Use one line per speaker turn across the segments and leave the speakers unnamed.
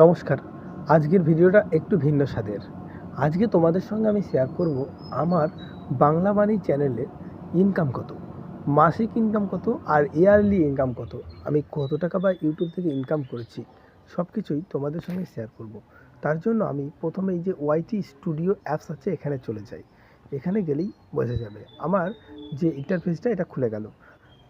নমস্কার। আজকের ভিডিওটা একটু ভিন্ন স্বাদের। আজকে তোমাদের সঙ্গে আমি শেয়ার করব আমার বাংলা বাণী চ্যানেলে ইনকাম কত, মাসিক ইনকাম কত আর ইয়ারলি ইনকাম কত। আমি কত টাকা বা ইউটিউব থেকে ইনকাম করেছি সব কিছুই তোমাদের সঙ্গে শেয়ার করব। তার জন্য আমি প্রথমে এই যে ওয়াইটি স্টুডিও অ্যাপস আছে, এখানে চলে যাই। এখানে গেলেই বোঝা যাবে। আমার যে ইন্টারফেসটা এটা খুলে গেল।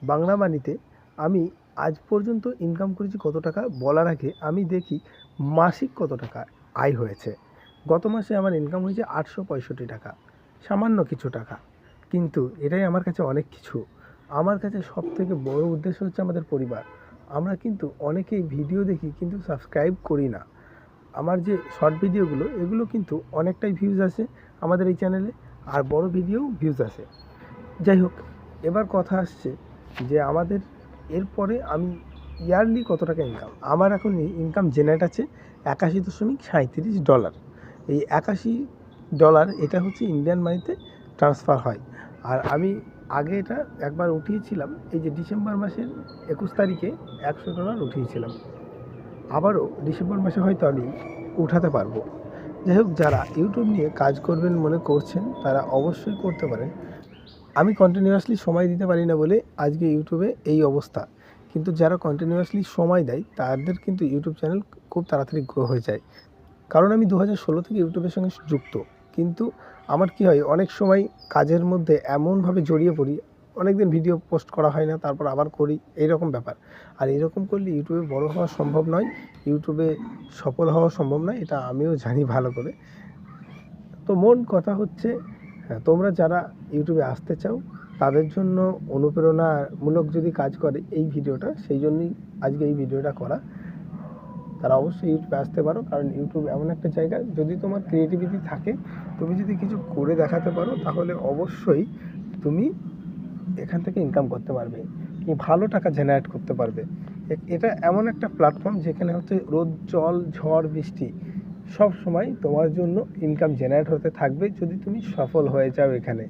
বাংলা বাণীতে আমি আজ পর্যন্ত ইনকাম করেছি কত টাকা বলার আগে আমি দেখি মাসিক কত টাকা আয় হয়েছে। গত মাসে আমার ইনকাম হয়েছে আটশো পঁয়ষট্টি টাকা, সামান্য কিছু টাকা। কিন্তু এটাই আমার কাছে অনেক কিছু। আমার কাছে সব থেকে বড় উদ্দেশ্য হচ্ছে আমাদের পরিবার। আমরা কিন্তু অনেকেই ভিডিও দেখি কিন্তু সাবস্ক্রাইব করি না। আমার যে শর্ট ভিডিওগুলো এগুলো কিন্তু অনেকটাই ভিউজ আসে আমাদের এই চ্যানেলে আর বড় ভিডিও ভিউজ আসে। যাই হোক, এবার কথা আসছে যে আমাদের এরপরে আমি ইয়ারলি কত টাকা ইনকাম আমার এখন ইনকাম জেনারেট আছে একাশি দশমিক সাঁত্রিশ ডলার এই একাশি ডলার এটা হচ্ছে ইন্ডিয়ান মানিতে ট্রান্সফার হয়। আর আমি আগে এটা একবার উঠিয়েছিলাম, এই যে ডিসেম্বর মাসের একুশ তারিখে একশো ডলার উঠিয়েছিলাম। আবারও ডিসেম্বর মাসে হয়তো আমি উঠাতে পারব। যাই হোক, যারা ইউটিউব নিয়ে কাজ করবেন মনে করছেন, তারা অবশ্যই করতে পারেন। আমি কন্টিনিউয়াসলি সময় দিতে পারি না বলে আজকে ইউটিউবে এই অবস্থা। কিন্তু যারা কন্টিনিউয়াসলি সময় দেয়, তাদের কিন্তু ইউটিউব চ্যানেল খুব তাড়াতাড়ি গ্রো হয়ে যায়। কারণ আমি দু হাজার ষোলো থেকে ইউটিউবের সঙ্গে যুক্ত। কিন্তু আমার কি হয়, অনেক সময় কাজের মধ্যে এমনভাবে জড়িয়ে পড়ি অনেক দিন ভিডিও পোস্ট করা হয় না, তারপর আবার করি, এইরকম ব্যাপার। আর এরকম করলে ইউটিউবে বড় হওয়া সম্ভব নয়, ইউটিউবে সফল হওয়া সম্ভব নয়, এটা আমিও জানি ভালো করে। তো মন কথা হচ্ছে হ্যাঁ, তোমরা যারা ইউটিউবে আসতে চাও তাদের জন্য অনুপ্রেরণামূলক যদি কাজ করে এই ভিডিওটা সেই জন্যই আজকে এই ভিডিওটা করা। তারা অবশ্যই ইউটিউবে আসতে পারো কারণ ইউটিউব এমন একটা জায়গা যদি তোমার ক্রিয়েটিভিটি থাকে তুমি যদি কিছু করে দেখাতে পারো তাহলে অবশ্যই তুমি এখান থেকে ইনকাম করতে পারবে তুমি ভালো টাকা জেনারেট করতে পারবে। এটা এমন একটা প্ল্যাটফর্ম যেখানে হচ্ছে রোদ জল ঝড় বৃষ্টি সব সময় তোমার জন্য ইনকাম জেনারেট হতে থাকবে যদি তুমি সফল হয়ে যাও এখানে।